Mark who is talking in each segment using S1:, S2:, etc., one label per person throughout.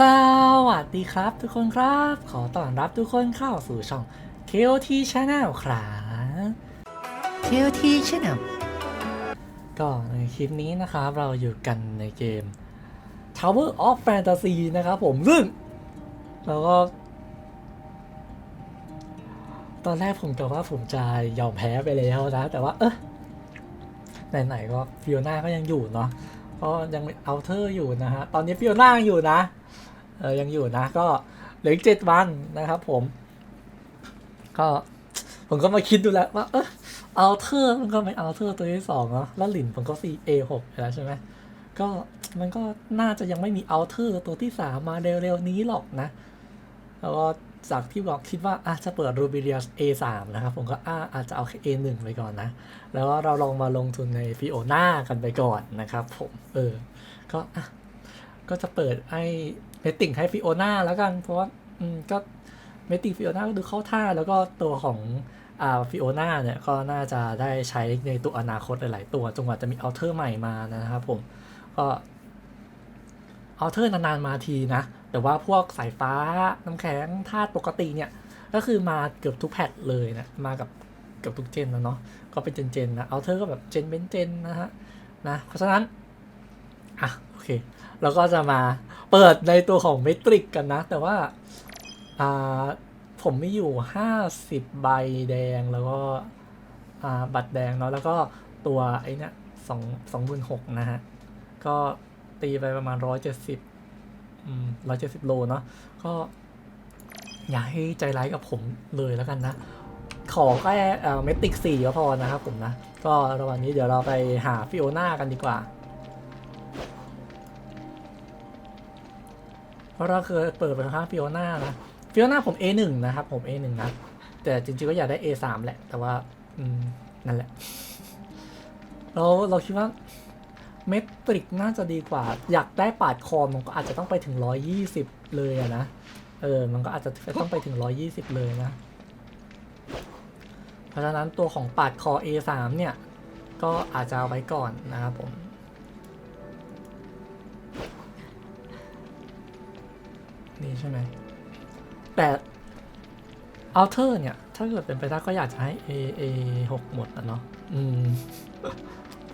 S1: สวัสดีครับทุกคนครับ ขอต้อนรับทุกคนเข้าสู่ช่อง KOT Channel ครับ KOT Channel ก็ในคลิปนี้นะครับ เราอยู่กันในเกม Tower of Fantasy นะครับผมซึ่งเราก็ ตอนแรกผมกะว่าผมจะยอมแพ้ไปแล้วนะ แต่ว่า เออไหนๆก็ฟิโอน่าก็ยังอยู่เนาะ ก็ยังเอาเธออยู่นะฮะ ตอนนี้ฟิโอน่ายังอยู่นะ เออยังอยู่นะ ก็เหลืออีกเจ็ดวันนะครับผม ก็ผมก็มาคิดดูแล้วว่าเออเอาเธอมันก็ไม่เอาเธอตัวที่สองเนาะแล้วหลินผมก็4 A 6ไปแล้วใช่ไหมก็มันก็น่าจะยังไม่มีเอาเธอตัวที่สามมาเร็วๆนี้หรอกนะ แล้วก็ จากที่บอกคิดว่าอาจจะเปิดรูบิเลียส A3 นะครับ ผมก็อาอาจจะเอาแค่ A1 ไปก่อนนะ แล้วเราลองมาลงทุนในฟิโอนากันไปก่อนนะครับผม เออ ก็ก็จะเปิดไอ้เมติ่งให้ฟิโอนาแล้วกัน เพราะว่าอืมก็เมติ่งฟิโอนาก็ดูเข้าท่า แล้วก็ตัวของอ่าฟิโอนาเนี่ยก็น่าจะได้ใช้ในตัวอนาคตหลาย ๆ ตัวจนกว่าจะมีอัลเทอร์ใหม่มานะครับผม ก็อัลเทอร์นาน ๆ มาทีนะ แต่ว่าพวกสายฟ้าน้ำแข็งธาตุปกติเนี่ย ก็คือมาเกือบทุกแพทเลยนะ มากับเกือบทุกเจนนะเนาะ ก็เป็นเจนเจนๆนะเอาเธอก็แบบเจนเป็นเจนนะฮะนะ เพราะฉะนั้น อะ โอเค เราก็จะมาเปิดในตัวของเมตริกกันนะ แต่ว่า อ่า ผมมีอยู่ 50 ใบแดงแล้วก็ อ่า บัตรแดงเนาะ แล้วก็ตัวไอ้เนี่ยสองสองหมื่นหกนะฮะ ก็ตีไปประมาณร้อยเจ็ดสิบ ร้อยเจ็ดสิบโลเนาะก็อย่าให้ใจร้ายกับผมเลยแล้วกันนะ ขอแค่เอ่อเมติกสี่ก็พอนะครับผมนะ ก็ระหว่างนี้เดี๋ยวเราไปหาฟิโอน่ากันดีกว่า เพราะเราเคยเปิดไปข้างฟิโอน่านะฟิโอน่าผม A1 นะครับผม A1 นะ แต่จริงๆก็อยากได้ A3 แหละ แต่ว่า อืม นั่นแหละ เราเราคิดว่า เมตริกน่าจะดีกว่า อยากได้ปาดคอมันก็อาจจะต้องไปถึง 120 เลยอะนะ เออ มันก็อาจจะต้องไปถึง 120 เลยนะ เพราะฉะนั้นตัวของปาดคอ A3 เนี่ย ก็อาจจะเอาไว้ก่อนนะครับผมนี่ใช่ไหม แต่อัลเทอร์เนี่ย ถ้าเกิดเป็นไปได้ก็อยากจะให้ A A 6หมดนะเนาะ อืม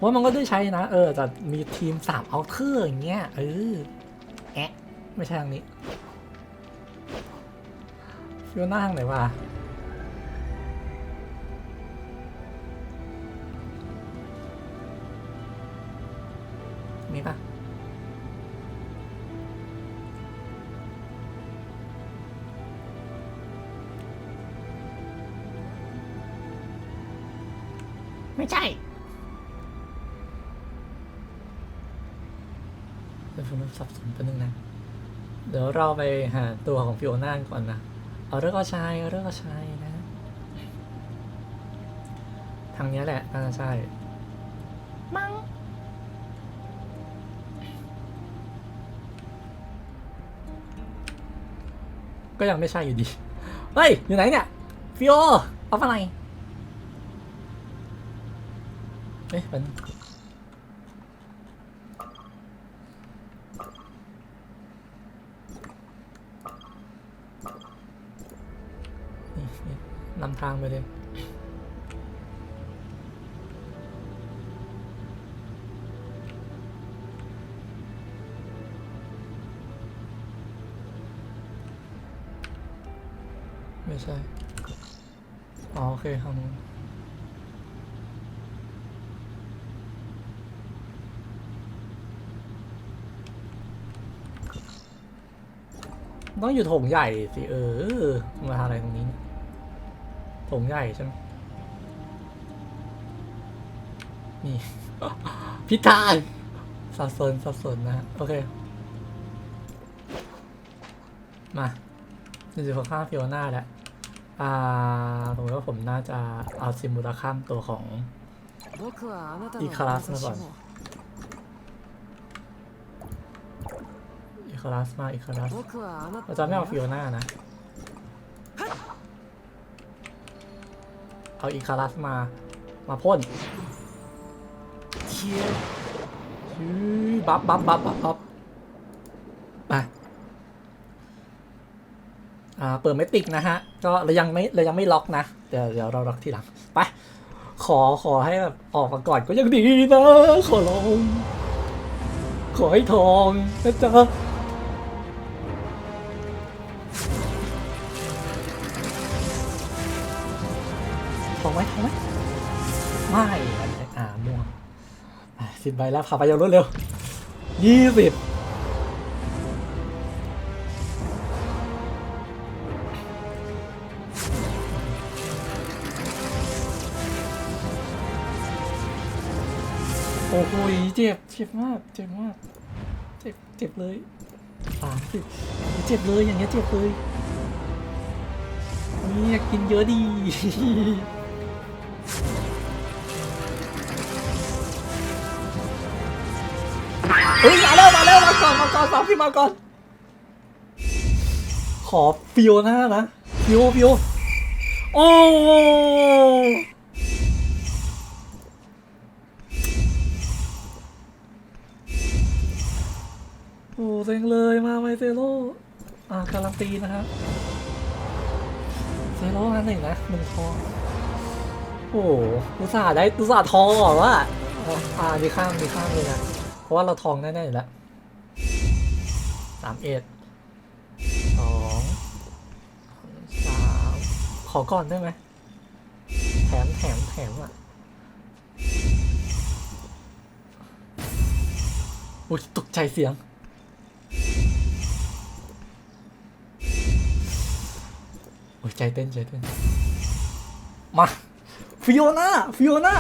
S1: ว่ามันก็ได้ใช้นะ เออแต่มีทีม3อัลเทอร์อย่างเงี้ยเออแอะไม่ใช่ทางนี้ฟิวหน้าทางไหนวะมีปะ สับสนไปบนึงนะ เดี๋ยวเราไปหาตัวของฟิโอน่าก่อนนะ เอาเรื่องก็ใช่เอาเรื่องก็ใช่นะ ทางเนี้ยแหละน่าจะใช่ มั้งก็ยังไม่ใช่อยู่ดี เฮ้ย อยู่ไหนเนี่ย ฟิโอ เอาอะไร เอ๊ะเป็นนี่นี่นำ ทางไปเลย ไม่ใช่ อ๋อ โอเคทางนู้นต้องอยู่โถงใหญ่สิ เออ มาทำอะไรตรงนี้เนี่ย ผงใหญ่ใช่ไหมนี่ พิธานสับสนสับสนนะ โอเค มาจู่ๆเขาฆ่าฟิโอน่าแหละอ่าผมว่าผมน่าจะเอาซิมูระข้ามตัวของ
S2: อี
S1: คลารั
S2: สมา
S1: ก่อ
S2: น
S1: อีคลารัสมาอีคลารัสเราจะไม่เอาฟิโอน่านะ เอาอีคารัสมา มาพ่นเชียบัฟบัฟบัฟบัฟบัฟไปอ่าเปิดไม่ติดนะฮะ ก็เรายังไม่เรายังไม่ล็อกนะ เดี๋ยวเดี๋ยวเราล็อกทีหลัง ไป ขอขอให้แบบออกมาก่อนก็ยังดีนะ ขอร้อง ขอให้ทองนะจ๊ะ สิบใบแล้วพาไปยาวรวดเร็วยี่สิบโอ้โหเจ็บ เจ็บมาก เจ็บมาก เจ็บ เจ็บเลยสามสิบเจ็บเลยอย่างเงี้ยเจ็บเลยนี่อยากกินเยอะดี ก่อนมาก่อนสามสิบมาก่อน ขอฟิโอน่านะฟิโอฟิโอโอ้โอ้เซ็งเลยมาไมเซโลอ่าการันตีนะครับเซโลอันหนึ่งนะหนึ่งทองโอ้อุส่าได้อุส่าทองเหรอวะอ่าอ่ามีข้ามมีข้ามเลยนะ เพราะว่าเราทองแน่ๆอยู่แล้ว สามเอ็ดสองสามขอก่อนได้ไหมแถมแถมแถมอะโอ้ยตกใจเสียง โอ้ยใจเต้นใจเต้น มา ฟิโอน่าฟิโอน่า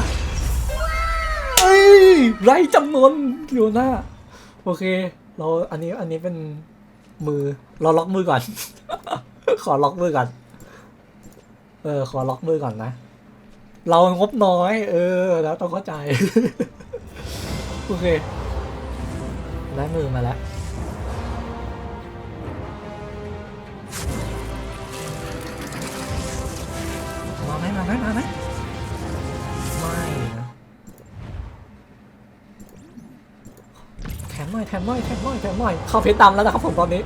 S1: เอ้ย ไรจำนวนฟิโอน่าโอเค เราอันนี้อันนี้เป็นมือ เราล็อกมือก่อน ขอล็อกมือก่อน เออ ขอล็อกมือก่อนนะ เรางบน้อย เออ แล้วต้องเข้าใจ โอเค ได้มือมาแล้วมาไหมมาไหมมาไหม แถมหน่อยแถมหน่อยแถมหน่อยแถมหน่อยเข้าเพชรดำแล้วนะครับผมตอนนี้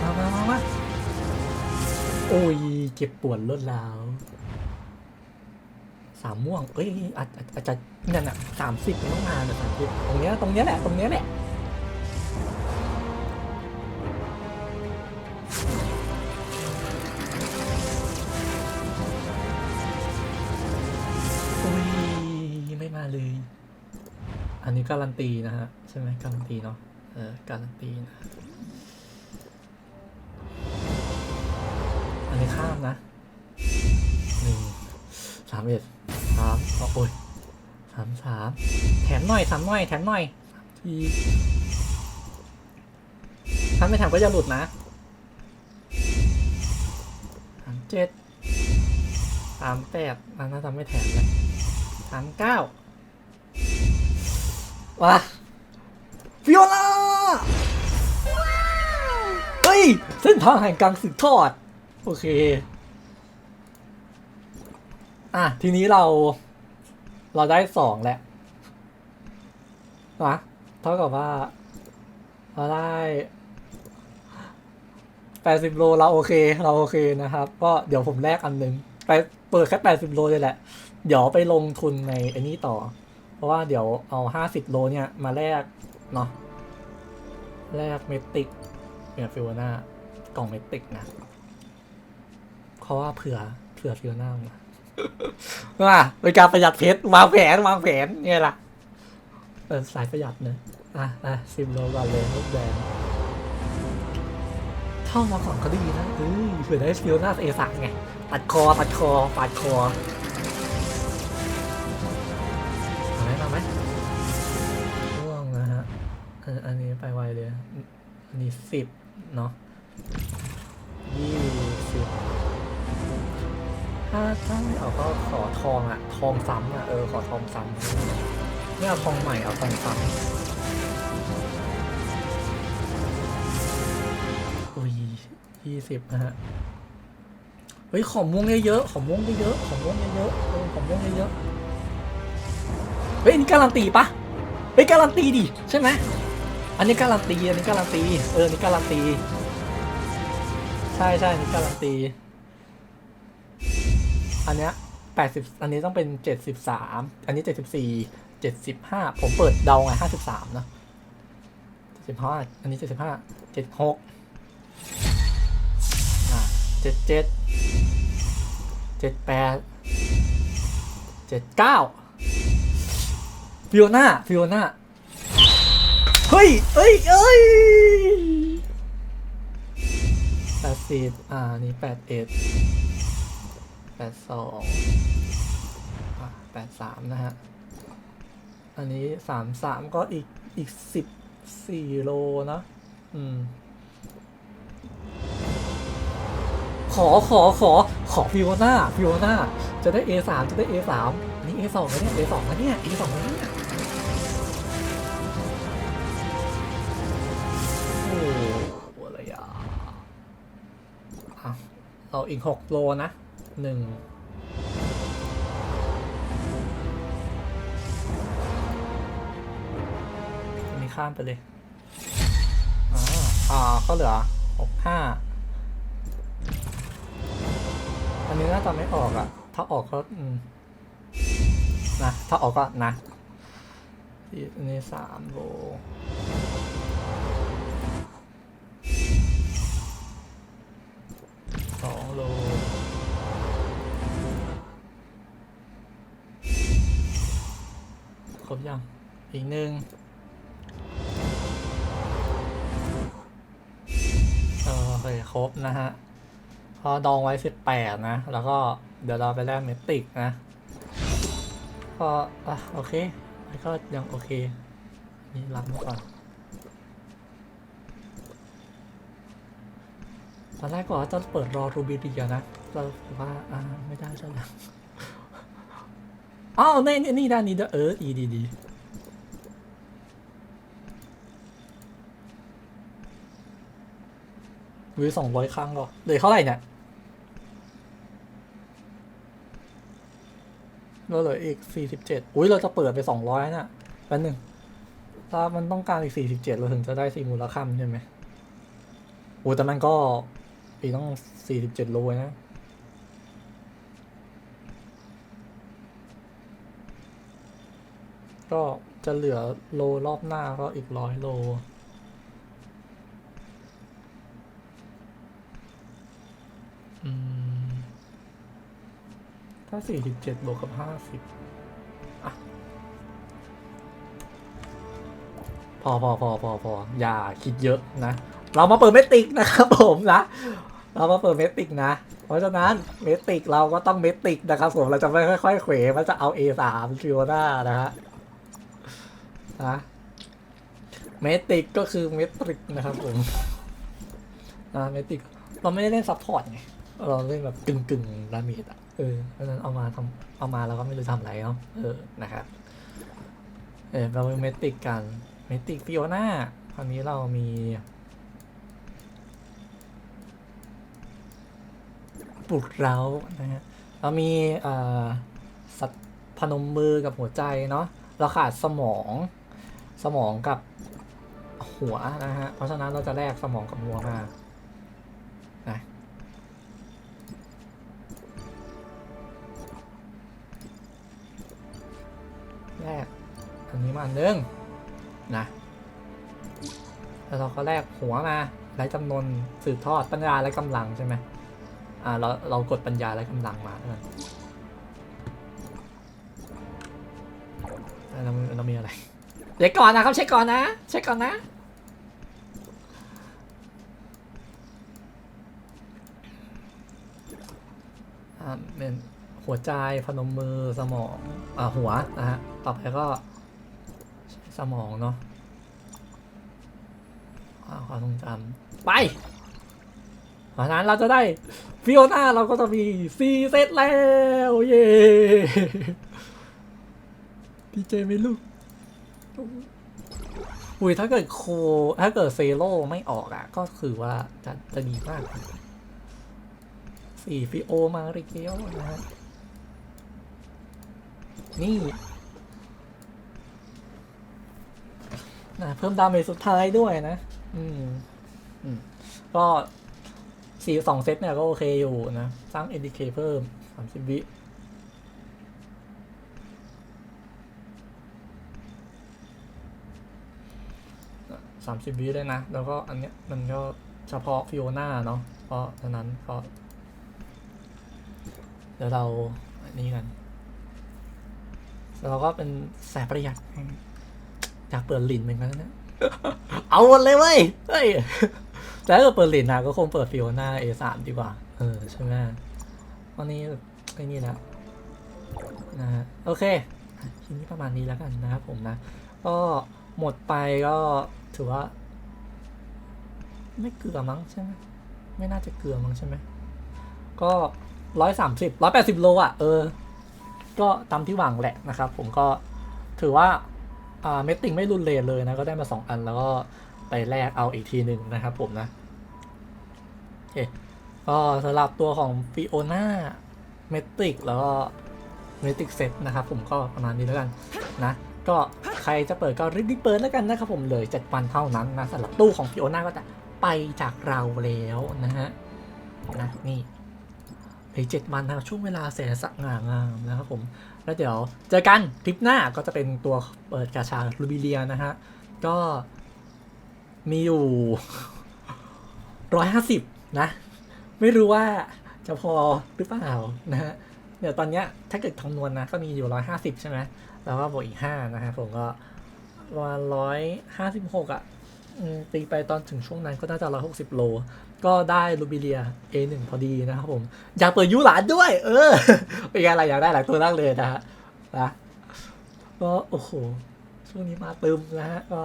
S1: มามามามาโอ้ยเจ็บปวดรวดราวสามม่วงเอ้ยอาจจะนั่นอะสามสิบต้องมาเนี่ยสามสิบตรงเนี้ยตรงเนี้ยแหละตรงเนี้ยแหละ นี้การันตีนะฮะ ใช่ไหมการันตีเนาะเออการันตีนะอันนี้ข้ามนะหนึ่งสามเอ็ดสามอ๋อโอ้ยสามสามแถมหน่อยสามหน่อยแถมหน่อยทีถ้าไม่แถมก็จะหลุดนะสามเจ็ดสามแปดอันน่าจะไม่แถมเลยสามเก้า ว้าฟิโอลาเฮ้ย เส้นทางแห่งการสืบทอด โอเค อะ ทีนี้เรา เราได้สองแล้วนะเท่ากับว่า เราได้แปดสิบโลเราโอเค เราโอเคนะครับ ก็เดี๋ยวผมแลกอันหนึง ไปเปิดแค่แปดสิบโลเลยแหละ เดี๋ยวไปลงทุนในไอ้นี่ต่อเพ ราะว่าเดี๋ยวเอาห้าสิบโลเนี่ย มาแลกเนาะแลกเมติกเนี่ยฟิวน่ากล่องเมติกนะเพราะว่าเผื่อเผื่อฟิวน่ามาว่าเป็นการประหยัดเพชรวางแผนวางแผนไงล่ะเออสายประหยัดเนอะอะอะสิบโลก่อนเลยรูปแดงเข้ามาก่อนก็ดีนะเอ้ยเผื่อได้ฟิวน่าเอสักไงตัดคอตัดคอปาดคอ นนี้สิบเนาะยี่สิบถ้าถ้าไม่เอาก็ขอทองอะทองซ้ำอะเออขอทองซ้ำไม่เอาทองใหม่เอาทองซ้ำอุ้ยยี่สิบนะฮะเฮ้ยของม่วงเยอะๆของม่วงเยอะๆของม่วงเยอะๆเออของม่วงเยอะๆเฮ้ยอันนี้การันตีปะเฮ้ยการันตีดิใช่ไหม อันนี้การันตีอันนี้การันตีเอออันนี้การันตี ใช่ใช่อันนี้การันตี อันเนี้ยแปดสิบอันนี้ต้องเป็นเจ็ดสิบสามอันนี้เจ็ดสิบสี่เจ็ดสิบห้าผมเปิดเดาไงห้าสิบสามนะเจ็ดสิบห้าอันนี้เจ็ดสิบห้าเจ็ดหกอ่าเจ็ดเจ็ดเจ็ดแปดเจ็ดเก้าฟิโอน่าฟิโอน่า เฮ้ยเอ้ยเอ้ยแปดสิบอ่า นี่แปดเอ็ดแปดสองแปดสามนะฮะ อันนี้สามสามก็อีก อีกสิบสี่โลนะ อืม ขอขอขอขอฟิโอน่าฟิโอน่า จะได้ A สามจะได้ A สามอันนี้ A สองนะเนี่ย A สองนะเนี่ย A สองนะเนี่ย หอะไรอะอะเราอีกหกโลนะหนึ่งอันนี้ข้ามไปเลยอ่าอ่าก็เหลือหกห้าอันนี้น่าจะไม่ออกอะถ้าออกก็อืมนะ ถ้าออกก็นะอันนี้สามโล ยัง อีกหนึ่งเออโอเคครบนะฮะพอดองไว้สิบแปดนะ แล้วก็เดี๋ยวเราไปแลกเมติกนะ ก็อะโอเคแล้วก็ยังโอเค นี่รับมาก่อนตอนแรกก็ว่าจะเปิดรอรูบิเดียนะเราคิดว่าอ่าไม่ได้ใช่แล้ว อ้าวนี่นี่ด้านนี้ด้วยเออดีดีดีวิสองร้อยครั้งก็เหลือเท่าไหร่เนี่ยเราเหลืออีกสี่สิบเจ็ดอุ้ยเราจะเปิดไปสองร้อยน่ะแป๊บหนึ่งถ้ามันต้องการอีกสี่สิบเจ็ดเราถึงจะได้สี่มูลค่าใช่ไหมโอ้แต่มันก็อีกต้องสี่สิบเจ็ดโลนะ ก็จะเหลือโลรอบหน้าก็อีกร้อยโล ถ้าสี่สิบเจ็ดบวกกับห้าสิบพอพอพอพอพออย่าคิดเยอะนะ เรามาเปิดเมติกนะครับผมนะ เรามาเปิดเมติกนะ เพราะฉะนั้นเมติกเราก็ต้องเมติกนะครับผม เราจะไม่ค่อยๆเขวมันจะเอา A3 ฟิโอน่านะฮะ นะเมติกก็คือเมตริกนะครับผมนะเมติกเราไม่ได้เล่นซัพพอร์ตไงเราเล่นแบบกึ่งกึ่งดาเมจอะเออเพราะนั้นเอามาทำเอามาแล้วก็ไม่รู้ทำอะไรเนาะเออนะครับเออเราเมติกกันเมติกฟิโอน่าคราวนี้เรามีปลุกเร้านะฮะเรามีอ่อสัตว์พนมมือกับหัวใจเนาะเราขาดสมอง สมองกับหัวนะฮะ เพราะฉะนั้นเราจะแลกสมองกับหัวมานะแลกอันนี้มาอันนึงนะแล้วเราก็แลกหัวมาไร้จำนวนสืบทอดปัญญาและกำลังใช่ไหมอ่าเราเรากดปัญญาและกำลังมาแล้วกันอะเราเรามีอะไร เช็คก่อนนะครับเช็คก่อนนะเช็คก่อนนะ อ่าเป็นหัวใจพนมมือสมองอ่าหัวนะฮะต่อไปก็สมองเนาะอ่าความทรงจำไปเพราะนั้นเราจะได้ฟิโอน่าเราก็จะมีซีเซตแล้ว เย้ดีใจไหมลูก อุ้ยถ้าเกิดโค ถ้าเกิดเซโร่ไม่ออกอะ ก็คือว่าจะจะดีมากสี่ฟิโอมาริเกลนะฮะนี่นะเพิ่มดาเมจสุดท้ายด้วยนะ อืม อืม ก็สี่สองเซตเนี่ยก็โอเคอยู่นะ สร้าง NDK เพิ่มสามสิบวิสามสิบวิ เลยนะ แล้วก็อันเนี้ยมันก็เฉพาะฟิโอน่าเนาะเพราะฉะนั้นก็เดี๋ยวเราอันนี้กันเราก็เป็นแสบประหยัดอยากเปิดลินเหมือนกันนะเอาหมดเลยเว้ยเฮ้ยแต่ถ้าเกิดเปิดลินนะก็คงเปิดฟิโอน่า A3 ดีกว่า เออใช่ไหมตอนนี้ไอ้นี่ล้วนะฮะโอเคทีนี้ประมาณนี้แล้วกันนะครับผมนะ ก็หมดไปก็ ถือว่า ไม่เกลือมั้งใช่ไหมไม่น่าจะเกลือมั้งใช่ไหมก็ร้อยสามสิบร้อยแปดสิบโลอะเออ ก็ตามที่หวังแหละนะครับ ผมก็ถือว่าอ่าเมตติงไม่รุนแรงเลยนะ ก็ได้มาสองอันแล้วก็ไปแลกเอาอีกทีหนึ่งนะครับผมนะโอเคก็สำหรับตัวของฟิโอน่าเมติกแล้วก็เมติกเซตนะครับผมก็ประมาณนี้แล้วกันนะ ก็ใครจะเปิดก็รีบเปิดแล้วกันนะครับผมเลยเจ็ดวันเท่านั้นนะสำหรับตู้ของฟิโอนาก็จะไปจากเราแล้วนะฮะนะนี่เหลือเจ็ดวันนะช่วงเวลาแสนสง่างามนะครับผม แล้วเดี๋ยวเจอกันคลิปหน้าก็จะเป็นตัวเปิดกาชาลูบิเลียนะฮะ ก็มีอยู่ร้อยห้าสิบนะ ไม่รู้ว่าจะพอหรือเปล่านะฮะ เดี๋ยวตอนเนี้ยถ้าเกิดคำนวณนะก็มีอยู่ร้อยห้าสิบใช่ไหม แล้วก็บวกอีกห้านะฮะผมก็ประมาณร้อยห้าสิบหกอะตีไปตอนถึงช่วงนั้นก็น่าจะร้อยหกสิบโล ก็ได้ลูบิเลีย A1 พอดีนะครับผม อยากเปิดยูหลานด้วย เออ เป็นอะไรอยากได้หลายตัวนั่งเลยนะฮะนะก็โอ้โห ช่วงนี้มาตึมนะฮะ ก็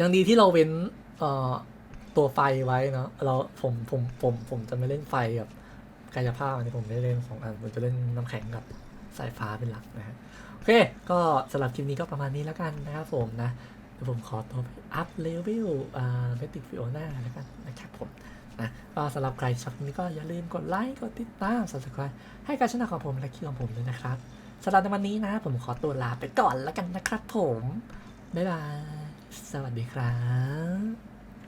S1: ยังดีที่เราเว้นเอ่อตัวไฟไว้เนาะเราผมผมผมผมจะไม่เล่นไฟกับกายภาพอันนี้ผมไม่เล่นสองอันผมจะเล่นน้ำแข็งกับสายฟ้าเป็นหลักนะฮะ เค ก็สำหรับคลิปนี้ก็ประมาณนี้แล้วกันนะครับผมนะเดี๋ยวผมขอตัวไปอัพเลเวลอ่าเมติกฟิโอน่าแล้วกันนะครับผมนะก็สำหรับใครชอบคลิปนี้ก็อย่าลืมกดไลค์ กดติดตาม subscribe ให้กับช่องของผมและคลิปของผมด้วยนะครับสำหรับในวันนี้นะผมขอตัวลาไปก่อนแล้วกันนะครับผม บ๊ายบาย สวัสดีครับ